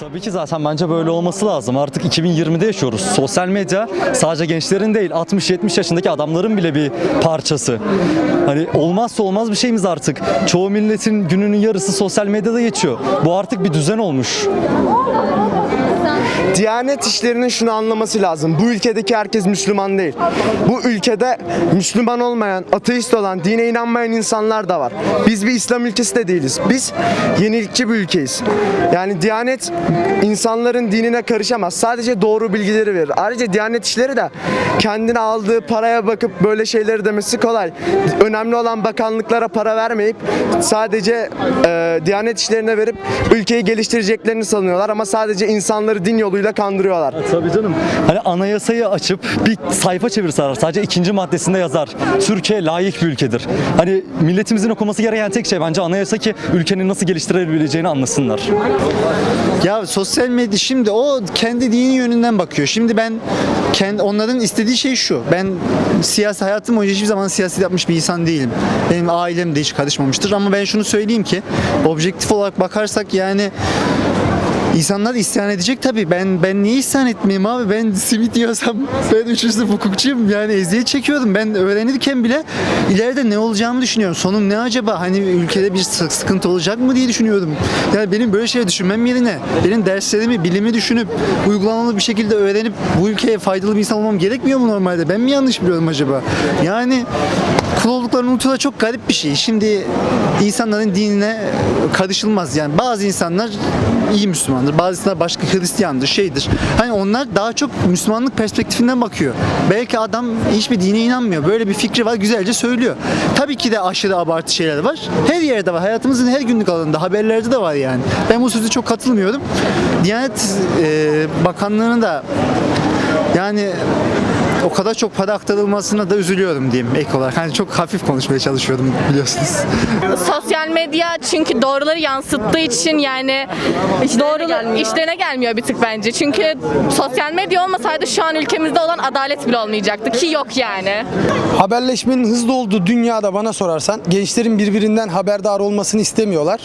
Tabii ki zaten bence böyle olması lazım. Artık 2020'de yaşıyoruz. Sosyal medya sadece gençlerin değil 60-70 yaşındaki adamların bile bir parçası. Hani olmazsa olmaz bir şeyimiz artık. Çoğu milletin gününün yarısı sosyal medyada geçiyor. Bu artık bir düzen olmuş. Diyanet işlerinin şunu anlaması lazım. Bu ülkedeki herkes Müslüman değil. Bu ülkede Müslüman olmayan, ateist olan, dine inanmayan insanlar da var. Biz bir İslam ülkesi de değiliz. Biz yenilikçi bir ülkeyiz. Yani Diyanet insanların dinine karışamaz. Sadece doğru bilgileri verir. Ayrıca Diyanet işleri de kendine aldığı paraya bakıp böyle şeyleri demesi kolay. Önemli olan bakanlıklara para vermeyip sadece e, Diyanet işlerine verip ülkeyi geliştireceklerini sanıyorlar ama sadece insanları din yoluyla kandırıyorlar. Tabii canım. Hani anayasayı açıp bir sayfa çevirseler sadece ikinci maddesinde yazar. Türkiye layık bir ülkedir. Hani milletimizin okuması gereken tek şey bence anayasa ki ülkenin nasıl geliştirebileceğini anlasınlar. Ya sosyal medya şimdi o kendi dini yönünden bakıyor. Şimdi ben kendi onların istediği şey şu. Ben siyasi hayatım boyunca hiçbir zaman siyaset yapmış bir insan değilim. Benim ailem de hiç karışmamıştır ama ben şunu söyleyeyim ki objektif olarak bakarsak yani İnsanlar isyan edecek tabii. Ben ben niye isyan etmeyeyim abi? Ben simit yiyorsam ben üçüncü hukukçuyum. Yani eziyet çekiyorum. Ben öğrenirken bile ileride ne olacağımı düşünüyorum. Sonum ne acaba? Hani ülkede bir sı- sıkıntı olacak mı diye düşünüyordum. Yani benim böyle şey düşünmem yerine benim derslerimi, bilimi düşünüp uygulamalı bir şekilde öğrenip bu ülkeye faydalı bir insan olmam gerekmiyor mu normalde? Ben mi yanlış biliyorum acaba? Yani kul olduklarını unutuyorlar çok garip bir şey. Şimdi insanların dinine karışılmaz yani. Bazı insanlar iyi Müslümandır, bazı insanlar başka Hristiyandır, şeydir. Hani onlar daha çok Müslümanlık perspektifinden bakıyor. Belki adam hiçbir dine inanmıyor. Böyle bir fikri var, güzelce söylüyor. Tabii ki de aşırı abartı şeyler var. Her yerde var. Hayatımızın her günlük alanında, haberlerde de var yani. Ben bu sözü çok katılmıyorum. Diyanet e, Bakanlığı'nın da yani o kadar çok para aktarılmasına da üzülüyorum diyeyim ek olarak. Hani çok hafif konuşmaya çalışıyordum biliyorsunuz. Sosyal medya çünkü doğruları yansıttığı için yani doğru işlerine gelmiyor bir tık bence. Çünkü sosyal medya olmasaydı şu an ülkemizde olan adalet bile olmayacaktı ki yok yani. Haberleşmenin hızlı olduğu dünyada bana sorarsan gençlerin birbirinden haberdar olmasını istemiyorlar.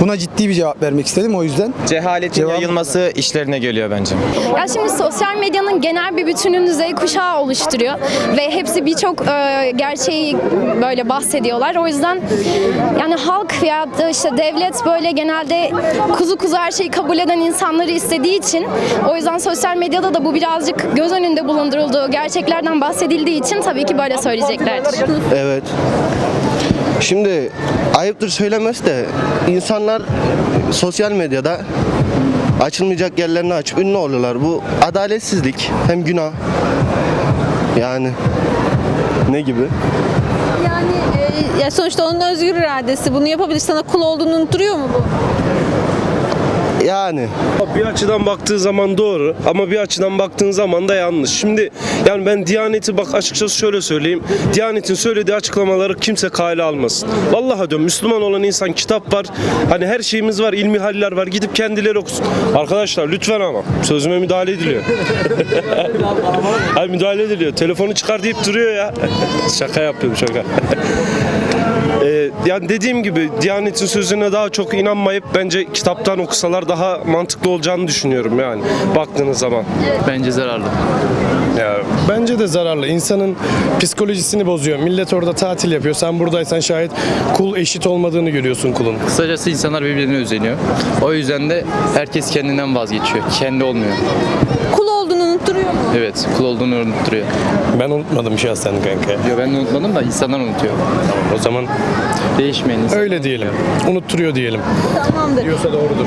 Buna ciddi bir cevap vermek istedim o yüzden. Cehaletin Cevap- yayılması işlerine geliyor bence. Ya şimdi sosyal medyanın genel bir bütününü Z kuşağı oluşturuyor ve hepsi birçok e, gerçeği böyle bahsediyorlar. O yüzden yani halk veya işte devlet böyle genelde kuzu kuzu her şeyi kabul eden insanları istediği için o yüzden sosyal medyada da bu birazcık göz önünde bulundurulduğu gerçeklerden bahsedildiği için tabii ki böyle söyleyeceklerdir. Evet. Şimdi ayıptır söylemesi de insanlar sosyal medyada açılmayacak yerlerini açıp ünlü oluyorlar. Bu adaletsizlik hem günah. Yani ne gibi? Yani e, ya sonuçta onun özgür iradesi. Bunu yapabilir. Sana kul olduğunu unutturuyor mu bu? Yani Bir açıdan baktığı zaman doğru ama bir açıdan baktığın zaman da yanlış. Şimdi yani ben Diyanet'i bak açıkçası şöyle söyleyeyim. Diyanet'in söylediği açıklamaları kimse kale almasın. Vallahi diyorum Müslüman olan insan kitap var. Hani her şeyimiz var, ilmi haller var. Gidip kendileri okusun. Arkadaşlar lütfen ama sözüme müdahale ediliyor. Hayır müdahale ediliyor. Telefonu çıkar deyip duruyor ya. şaka yapıyorum şaka. Yani dediğim gibi Diyanet'in sözüne daha çok inanmayıp bence kitaptan okusalar daha mantıklı olacağını düşünüyorum yani baktığınız zaman. Bence zararlı. Ya bence de zararlı. İnsanın psikolojisini bozuyor. Millet orada tatil yapıyor. Sen buradaysan şayet kul eşit olmadığını görüyorsun kulun. Kısacası insanlar birbirine özeniyor. O yüzden de herkes kendinden vazgeçiyor. Kendi olmuyor. Kul olduğunu unutturuyor mu? Evet, kul olduğunu unutturuyor. Ben unutmadım şahsen kanka. Yo ben de unutmadım da insanlar unutuyor. O zaman Değişmeyen insan. öyle diyelim. Unutturuyor diyelim. Tamamdır. Diyorsa doğrudur.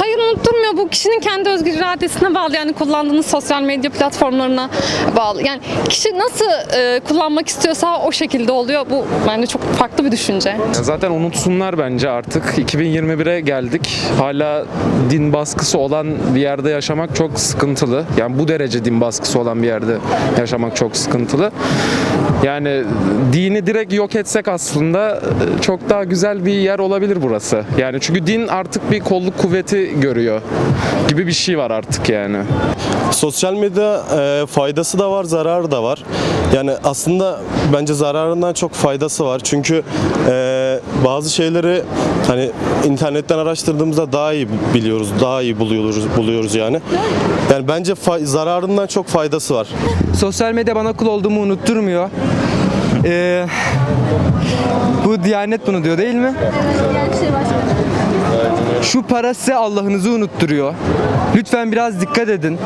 Hayır unutturmuyor. Bu kişinin kendi özgür iradesine bağlı. Yani kullandığınız sosyal medya platformlarına bağlı. Yani kişi nasıl e, kullanmak istiyorsa o şekilde oluyor. Bu bence çok farklı bir düşünce. Zaten unutsunlar bence artık. 2021'e geldik. Hala din baskısı olan bir yerde yaşamak çok sıkıntılı. Yani bu derece din baskısı olan bir yerde yaşamak çok sıkıntılı. Yani dini direkt yok etsek aslında e, çok daha güzel bir yer olabilir burası. Yani çünkü din artık bir kolluk kuvveti görüyor gibi bir şey var artık yani. Sosyal medya e, faydası da var, zararı da var. Yani aslında bence zararından çok faydası var. Çünkü e, bazı şeyleri hani internetten araştırdığımızda daha iyi biliyoruz, daha iyi buluyoruz, buluyoruz yani. Yani bence fa- zararından çok faydası var. Sosyal medya bana kul olduğumu unutturmuyor. Ee, bu Diyanet bunu diyor değil mi? Şu para size Allah'ınızı unutturuyor. Lütfen biraz dikkat edin.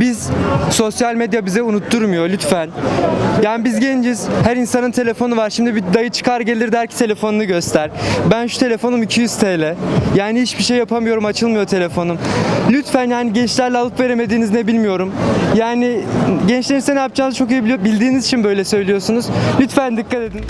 Biz sosyal medya bize unutturmuyor lütfen. Yani biz genciz. Her insanın telefonu var. Şimdi bir dayı çıkar gelir der ki telefonunu göster. Ben şu telefonum 200 TL. Yani hiçbir şey yapamıyorum. Açılmıyor telefonum. Lütfen yani gençlerle alıp veremediğiniz ne bilmiyorum. Yani gençlerin size ne yapacağınızı çok iyi biliyor. Bildiğiniz için böyle söylüyorsunuz. Lütfen dikkat edin.